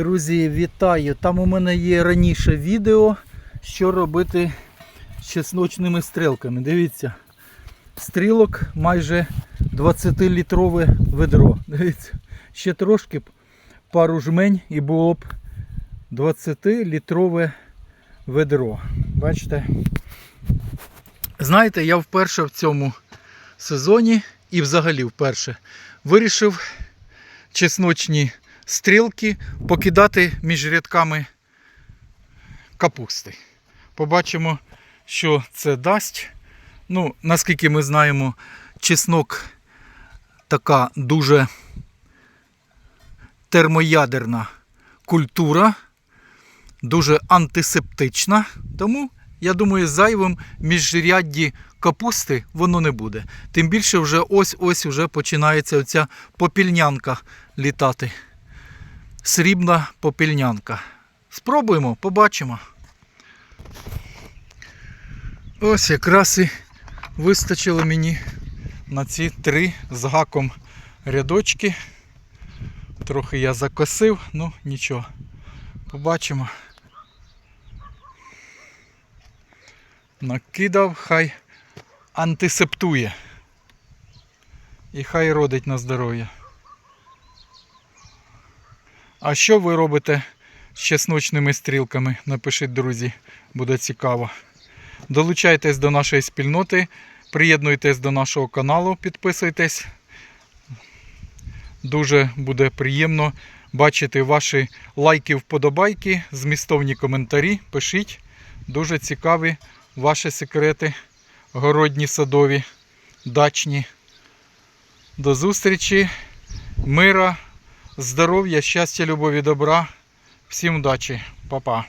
Друзі, вітаю! Там у мене є раніше відео, що робити з чесночними стрілками. Дивіться, стрілок майже 20-літрове ведро. Дивіться, ще трошки пару жмень і було б 20-літрове ведро. Бачите? Знаєте, я вперше в цьому сезоні і взагалі вперше вирішив чесночні стрілки покидати між рядками капусти. Побачимо, що це дасть. Ну, наскільки ми знаємо, чеснок така дуже термоядерна культура, дуже антисептична. Тому, я думаю, зайвим міжрядді капусти воно не буде. Тим більше вже ось-ось вже починається оця попільнянка літати. Срібна попільнянка. Спробуємо, побачимо. Ось якраз і вистачило мені на ці три з гаком рядочки. Трохи я закосив, ну нічого. Побачимо. Накидав, хай антисептує. І хай родить на здоров'я. А що ви робите з чесночними стрілками? Напишіть, друзі, буде цікаво. Долучайтесь до нашої спільноти, приєднуйтесь до нашого каналу, підписуйтесь. Дуже буде приємно бачити ваші лайки, вподобайки, змістовні коментарі. Пишіть. Дуже цікаві ваші секрети, городні, садові, дачні. До зустрічі, мира, здоров'я, щастя, любові, добра. Всім удачі, Па-па.